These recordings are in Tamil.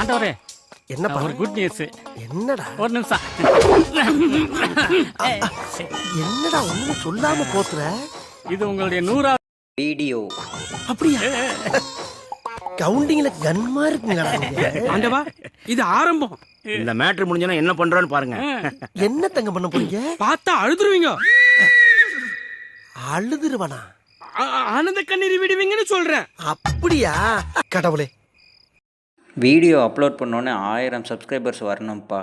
ஆண்டவரே என்னப்பா? ஒரு குட் நியூஸ் என்னடா? ஒரு நிமிஷம். என்னடா ஒண்ணும் சொல்லாம போத்துற? இது உங்களுடைய நூறாவது வீடியோ. அப்படியா? கவுண்டிங்ல கன்மா இருக்குங்கடா நீங்க. ஆண்டவா இது ஆரம்பம். இந்த மேட்ரு முடிஞ்சோன்னா என்ன பண்றோன்னு பாருங்க. என்ன தங்க பண்ண போறீங்க? பார்த்தா அழுதுருவீங்க. அழுதுருவனா? ஆனந்த கண்ணீர் விடுவீங்கன்னு சொல்றேன். அப்படியா? கடவுளே வீடியோ அப்லோட் பண்ணோன்னே ஆயிரம் சப்ஸ்கிரைபர்ஸ் வரணும்ப்பா.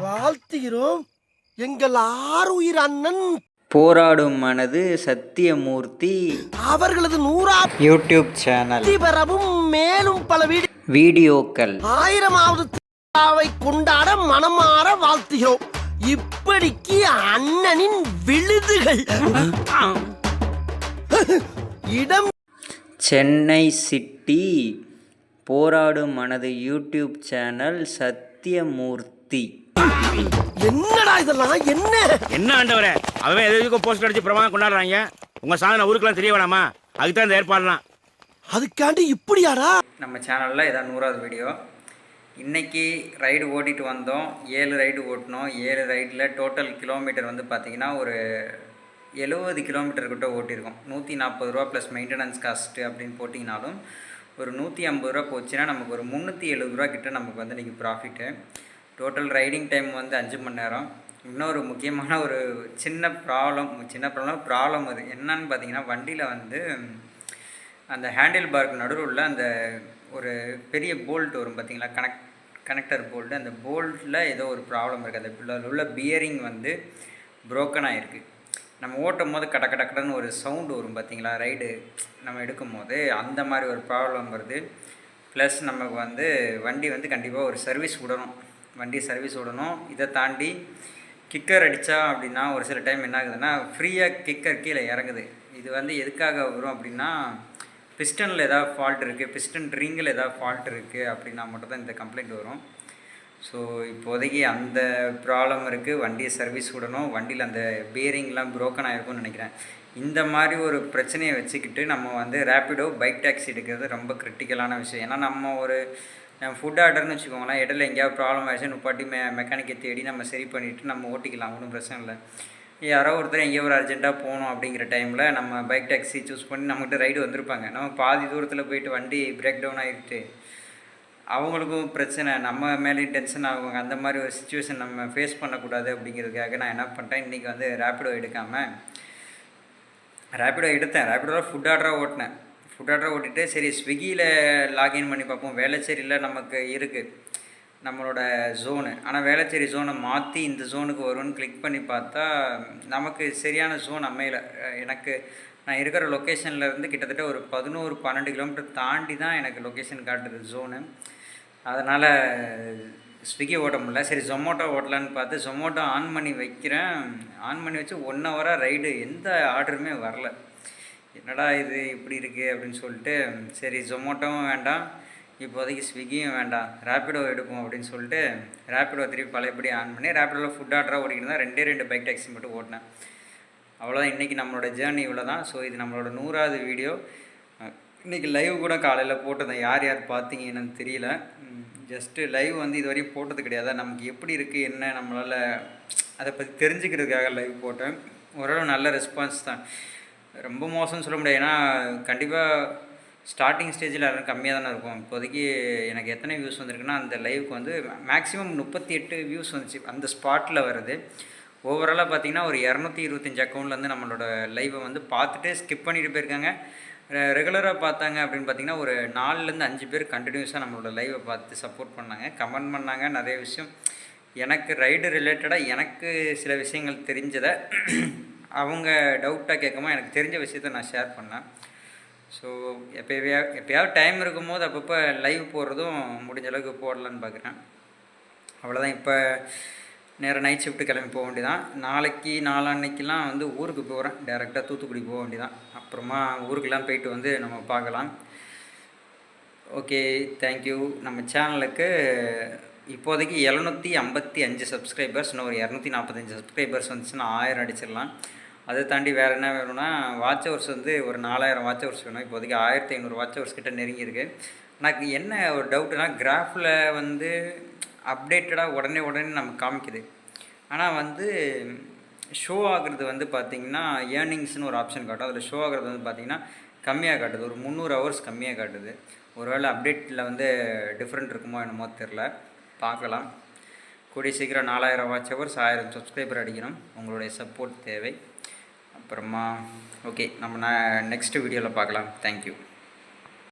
வாழ்த்துகிறோம். எங்கள் ஆறுயிர் அண்ணன். போராடும் மனது சத்தியமூர்த்தி. அவர்களது நூறா யூடியூப் சேனல் பெறவும் மேலும் பல வீடு வீடியோக்கள். ஆயிரமாவது திருவிழாவை கொண்டாட மனமாற வாழ்த்துகிறோம். இப்படிக்கு அண்ணனின் விழுதுகள். இடம் சென்னை சிட்டி. போராடும் மனது யூடியூப் சேனல் சத்தியமூர்த்தி என்னடா இதெல்லாம்? என்ன? என்ன ஆண்டவரே? அவன் எது எதுக்கும் போஸ்ட் அடிச்சு பிரமாதம் கொண்டாடுறாங்க. உங்க சாதனை ஊருக்கெல்லாம் தெரிய வேணாமா? அதுக்கு தான் இந்த ஏற்பாடுலாம். அதுக்காண்டி இப்படியாடா? நம்ம சேனலில் இதான் நூறாவது வீடியோ இன்னைக்கு ரைடு ஓட்டிட்டு வந்தோம். ஏழு ரைடு ஓட்டினோம். ஏழு ரைடில் டோட்டல் கிலோமீட்டர் வந்து பார்த்திங்கன்னா ஒரு எழுபது கிலோமீட்டர் கிட்ட ஓட்டியிருக்கோம். நூற்றி நாற்பது ரூபா ப்ளஸ் மெயின்டெனன்ஸ் காஸ்ட்டு அப்படின்னு போட்டிங்கனாலும் ஒரு நூற்றி ஐம்பது ரூபா போச்சுன்னா நமக்கு ஒரு முந்நூற்றி எழுபது ரூபா கிட்ட நமக்கு வந்து இன்றைக்கி ப்ராஃபிட்டு டோட்டல் ரைடிங் டைம் வந்து அஞ்சு மணி நேரம். இன்னொரு முக்கியமான ஒரு சின்ன ப்ராப்ளம் சின்ன ப்ராப்ளம் ப்ராப்ளம் அது. என்னன்னு பார்த்தீங்கன்னா வண்டியில் வந்து அந்த ஹேண்டில் பார்க்கு நடுவில் உள்ள அந்த ஒரு பெரிய போல்ட் வரும் பார்த்தீங்களா கனெக்ட் கனெக்டர் போல்ட்டு அந்த போல்ட்டில் ஏதோ ஒரு ப்ராப்ளம் இருக்குது அந்த உள்ள பியரிங் வந்து ப்ரோக்கன் ஆகிருக்கு நம்ம ஓட்டும் போது கட கட கடன்னு ஒரு சவுண்டு வரும் பார்த்தீங்களா? ரைடு நம்ம எடுக்கும் போது அந்த மாதிரி ஒரு ப்ராப்ளம் வருது. ப்ளஸ் நமக்கு வந்து வண்டி வந்து கண்டிப்பாக ஒரு சர்வீஸ் விடணும். வண்டி சர்வீஸ் விடணும். இதை தாண்டி கிக்கர் அடித்தா அப்படின்னா ஒரு சில டைம் என்ன ஆகுதுன்னா ஃப்ரீயாக கிக்கர் கீழே இறங்குது. இது வந்து எதுக்காக வரும் அப்படின்னா பிஸ்டனில் ஏதாவது ஃபால்ட் இருக்குது பிஸ்டன் ரிங்கில் ஏதாவது ஃபால்ட் இருக்குது அப்படின்னா மட்டும் தான் இந்த கம்ப்ளைண்ட் வரும். ஸோ இப்போதைக்கு அந்த ப்ராப்ளம் இருக்குது வண்டியை சர்வீஸ் விடணும். வண்டியில் அந்த பேரிங்லாம் ப்ரோக்கன் ஆகிருக்கும்னு நினைக்கிறேன். இந்த மாதிரி ஒரு பிரச்சனையை வச்சுக்கிட்டு நம்ம வந்து ரேப்பிடோ பைக் டாக்ஸி எடுக்கிறது ரொம்ப கிரிட்டிக்கலான விஷயம். ஏன்னா நம்ம ஒரு ஃபுட் ஆர்டர்னு வச்சுக்கோங்களேன். இடையில எங்கேயாவது ப்ராப்ளம் ஆயிடுச்சு நுப்பாட்டி மெ மெக்கானிக்கை தேடி நம்ம சரி பண்ணிவிட்டு நம்ம ஓட்டிக்கலாம். ஒன்றும் பிரச்சனை இல்லை. யாரோ ஒருத்தர் எங்கேயோ ஒரு அர்ஜென்ட்டாக போகணும் அப்படிங்கிற டைமில் நம்ம பைக் டாக்ஸி சூஸ் பண்ணி நம்மகிட்ட ரைடு வந்திருப்பாங்க. நம்ம பாதி தூரத்தில் போயிட்டு வண்டி பிரேக் டவுன் ஆகிட்டு அவங்களுக்கும் பிரச்சனை நம்ம மேலேயும் டென்ஷன் ஆகும் அந்த மாதிரி ஒரு சுச்சுவேஷன் நம்ம ஃபேஸ் பண்ணக்கூடாது அப்படிங்கிறதுக்காக நான் என்ன பண்ணிட்டேன் இன்றைக்கி வந்து ரேப்பிடோ எடுக்காமல் ரேப்பிடோ எடுத்தேன். ரேப்பிடோவில் ஃபுட் ஆர்டராக ஓட்டினேன். ஃபுட் ஆர்டராக ஓட்டிட்டு சரி ஸ்விக்கியில் லாகின் பண்ணி பார்ப்போம். வேளச்சேரியில் நமக்கு இருக்குது நம்மளோட ஜோனு ஆனால் வேளச்சேரி ஜோனை மாற்றி இந்த ஜோனுக்கு வரும்னு கிளிக் பண்ணி பார்த்தா நமக்கு சரியான ஜோன் அமையலை. எனக்கு நான் இருக்கிற லொக்கேஷனில் இருந்து கிட்டத்தட்ட ஒரு பதினோரு பன்னெண்டு கிலோமீட்டர் தாண்டி தான் எனக்கு லொக்கேஷன் காட்டுது ஜோனு அதனால் ஸ்விக்கி ஓட்ட முடியல. சரி ஜொமோட்டோ ஓட்டலான்னு பார்த்து ஜொமேட்டோ ஆன் பண்ணி வைக்கிறேன். ஆன் பண்ணி வச்சு ஒன் ஹவராக ரைடு எந்த ஆர்டருமே வரல. என்னடா இது இப்படி இருக்குது அப்படின்னு சொல்லிட்டு சரி ஜொமேட்டோவும் வேண்டாம். இப்போதைக்கு ஸ்விக்கியும் வேண்டாம். ரேப்பிடோ எடுப்போம் அப்படின்னு சொல்லிட்டு ரேப்பிடோ திருப்பி பழையபடி ஆன் பண்ணி ரேப்பிடோவில் ஃபுட் ஆர்டராக ஓடிக்கிட்டு தான் ரெண்டே ரெண்டு பைக் டாக்ஸி மட்டும் ஓட்டினேன். அவ்வளோதான் இன்றைக்கி நம்மளோட ஜேர்னி இவ்வளோ தான் ஸோ இது நம்மளோட நூறாவது வீடியோ இன்றைக்கி லைவ் கூட காலையில் போட்டதை யார் யார் பார்த்தீங்க என்னன்னு தெரியல. ஜஸ்ட்டு லைவ் வந்து இது வரையும் போட்டது கிடையாது. நமக்கு எப்படி இருக்குது என்ன நம்மளால் அதை பற்றி தெரிஞ்சுக்கிறதுக்காக லைவ் போட்டேன். ஓரளவு நல்ல ரெஸ்பான்ஸ் தான். ரொம்ப மோசம்னு சொல்ல முடியாது. ஏன்னா கண்டிப்பாக ஸ்டார்டிங் ஸ்டேஜில் எல்லாரும் கம்மியாக தானே இருக்கும். இப்போதைக்கு எனக்கு எத்தனை வியூஸ் வந்திருக்குன்னா அந்த லைவுக்கு வந்து மேக்ஸிமம் முப்பத்தி எட்டு வியூஸ் வந்துச்சு. அந்த ஸ்பாட்டில் வருது. ஓவராலாக பார்த்தீங்கன்னா ஒரு இரநூத்தி இருபத்தஞ்சி அக்கௌண்ட்லேருந்து நம்மளோட லைவை வந்து பார்த்துட்டு ஸ்கிப் பண்ணிட்டு போயிருக்காங்க. ரெகுலராக பார்த்தாங்க அப்படின்னு பார்த்தீங்கன்னா ஒரு நாலுலேருந்து அஞ்சு பேர் கண்டினியூஸாக நம்மளோட லைவை பார்த்து சப்போர்ட் பண்ணாங்க. கமெண்ட் பண்ணாங்க நிறைய விஷயம். எனக்கு ரைடு ரிலேட்டடாக எனக்கு சில விஷயங்கள் தெரிஞ்சதை அவங்க டவுட்டாக கேட்காம எனக்கு தெரிஞ்ச விஷயத்த நான் ஷேர் பண்ணேன். ஸோ எப்போயா எப்போயாவது டைம் இருக்கும்போது அப்பப்போ லைவ் போடுறதும் முடிஞ்ச அளவுக்கு போடலான்னு பார்க்குறேன். அவ்வளோதான் இப்போ நேராக நைட் ஷிஃப்ட்டு கிளம்பி போக வேண்டியதான் நாளைக்கு நாளான்னைக்கெலாம் வந்து ஊருக்கு போகிறேன் டேரெக்டாக தூத்துக்குடி போக வேண்டியதான் அப்புறமா ஊருக்கெல்லாம் போயிட்டு வந்து நம்ம பார்க்கலாம். ஓகே தேங்க்யூ நம்ம சேனலுக்கு இப்போதைக்கு எழுநூற்றி ஐம்பத்தி அஞ்சு சப்ஸ்கிரைபர்ஸ் இன்னும் ஒரு இரநூத்தி நாற்பத்தஞ்சு சப்ஸ்கிரைபர்ஸ் வந்துச்சுன்னா ஆயிரம் அடிச்சிடலாம். அதை தாண்டி வேறு என்ன வேணும்னா வாட்ச் ஹவர்ஸ் வந்து ஒரு நாலாயிரம் வாட்ச் ஹவர்ஸ் வேணும். இப்போதைக்கு ஆயிரத்தி ஐநூறு வாட்ச் ஹவர்ஸ் கிட்ட நெருங்கியிருக்கு. எனக்கு என்ன ஒரு டவுட்டுனா கிராஃபில் வந்து அப்டேட்டடாக உடனே உடனே நமக்கு காமிக்குது. ஆனால் வந்து ஷோ ஆகுறது வந்து பார்த்திங்கன்னா ஏர்னிங்ஸ்னு ஒரு ஆப்ஷன் காட்டும். அதில் ஷோ ஆகுறது வந்து பார்த்திங்கன்னா கம்மியாக காட்டுது. ஒரு முந்நூறு ஹவர்ஸ் கம்மியாக காட்டுது. ஒருவேளை அப்டேட்டில் வந்து டிஃப்ரெண்ட் இருக்குமோ என்னமோ தெரில பார்க்கலாம். கூடிய சீக்கிரம் நாலாயிரம் வாட்ச் ஹவர்ஸ் ஆயிரம் சப்ஸ்கிரைபர் அடிக்கணும். உங்களுடைய சப்போர்ட் தேவை. அப்புறமா ஓகே நம்ம நெக்ஸ்ட் வீடியோவில் பார்க்கலாம். தேங்க்யூ